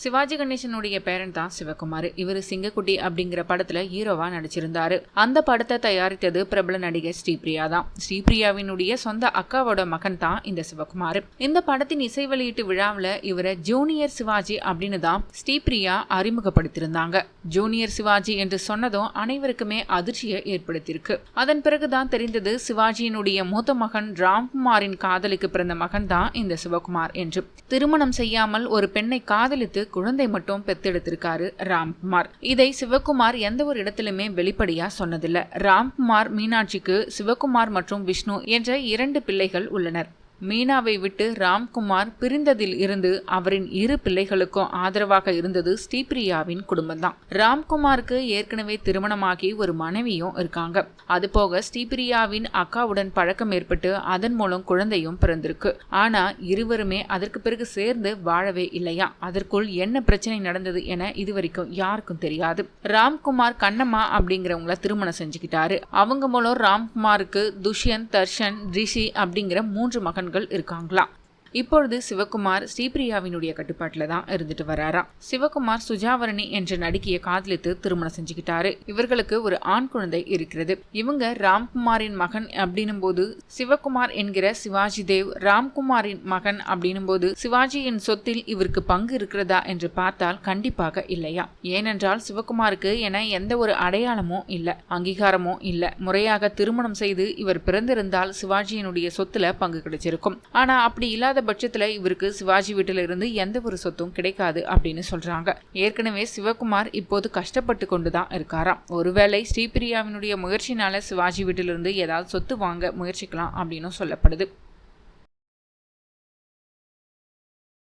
சிவாஜி கணேசனுடைய பேரன் தான் சிவகுமார். இவர் சிங்கக்குட்டி அப்படிங்கிற படத்துல ஹீரோவா நடிச்சிருந்தாரு. அந்த படத்தை தயாரித்தது பிரபல நடிகை ஸ்ரீபிரியா தான். ஸ்ரீபிரியாவினுடைய சொந்த அக்காவோட மகன் தான் இந்த சிவகுமார். இந்த படத்தின் இசை வெளியீட்டு விழாவில் இவரை ஜூனியர் சிவாஜி அப்படின்னு தான் ஸ்ரீபிரியா அறிமுகப்படுத்தியிருந்தாங்க. ஜூனியர் சிவாஜி என்று சொன்னதும் அனைவருக்குமே அதிர்ச்சியை ஏற்படுத்தியிருக்கு. அதன் பிறகுதான் தெரிந்தது சிவாஜியினுடைய மூத்த மகன் ராம்குமாரின் காதலுக்கு பிறந்த மகன் தான் இந்த சிவகுமார் என்று. திருமணம் செய்யாமல் ஒரு பெண்ணை காதலித்து குழந்தை மட்டும் பெத்தெடுத்திருக்காரு ராம்குமார். இதை சிவகுமார் எந்த ஒரு இடத்திலுமே வெளிப்படையா சொன்னதில்லை. ராம்குமார் மீனாட்சிக்கு சிவகுமார் மற்றும் விஷ்ணு என்ற இரண்டு பிள்ளைகள் உள்ளனர். மீனாவை விட்டு ராம்குமார் பிரிந்ததில் இருந்து அவரின் இரு பிள்ளைகளுக்கும் ஆதரவாக இருந்தது ஸ்ரீபிரியாவின் குடும்பம்தான். ராம்குமாருக்கு ஏற்கனவே திருமணமாகி ஒரு மனைவியும் இருக்காங்க. அதுபோக ஸ்ரீபிரியாவின் அக்காவுடன் பழக்கம் ஏற்பட்டு அதன் மூலம் குழந்தையும் பிறந்திருக்கு. ஆனா இருவருமே அதற்கு பிறகு சேர்ந்து வாழவே இல்லையா? அதற்குள் என்ன பிரச்சனை நடந்தது என இதுவரைக்கும் யாருக்கும் தெரியாது. ராம்குமார் கண்ணம்மா அப்படிங்கிறவங்கள திருமணம் செஞ்சுக்கிட்டாரு. அவங்க மூலம் ராம்குமாருக்கு துஷ்யந்த் தர்ஷன் ரிஷி அப்படிங்கிற மூன்று மகன் மகன்கள் இருக்காங்களாம். இப்பொழுது சிவகுமார் ஸ்ரீபிரியாவினுடைய கட்டுப்பாட்டில் தான் இருந்துட்டு வராராம். சிவகுமார் சுஜாவரணி என்ற நடிகையை காதலித்து திருமணம் செஞ்சுக்கிட்டாரு. இவர்களுக்கு ஒரு ஆண் குழந்தை இருக்கிறது. இவங்க ராம்குமாரின் மகன் அப்படின்னும் போது சிவகுமார் என்கிற சிவாஜி தேவ் ராம்குமாரின் மகன் அப்படின்னும் போது சிவாஜியின் சொத்தில் இவருக்கு பங்கு இருக்கிறதா என்று பார்த்தால் கண்டிப்பாக இல்லையா? ஏனென்றால் சிவகுமாருக்கு என எந்த ஒரு அடையாளமும் இல்லை அங்கீகாரமும் இல்லை. முறையாக திருமணம் செய்து இவர் பிறந்திருந்தால் சிவாஜியினுடைய சொத்துல பங்கு கிடைச்சிருக்கும். ஆனா அப்படி இல்லாத பட்சத்துல இவருக்கு சிவாஜி வீட்டிலிருந்து எந்த ஒரு சொத்தும் கிடைக்காது அப்படின்னு சொல்றாங்க. ஏற்கனவே சிவகுமார் இப்போது கஷ்டப்பட்டு கொண்டுதான் இருக்காராம். ஒருவேளை ஸ்ரீபிரியாவினுடைய முயற்சினால சிவாஜி வீட்டிலிருந்து ஏதாவது சொத்து வாங்க முயற்சிக்கலாம் அப்படின்னு சொல்லப்படுது.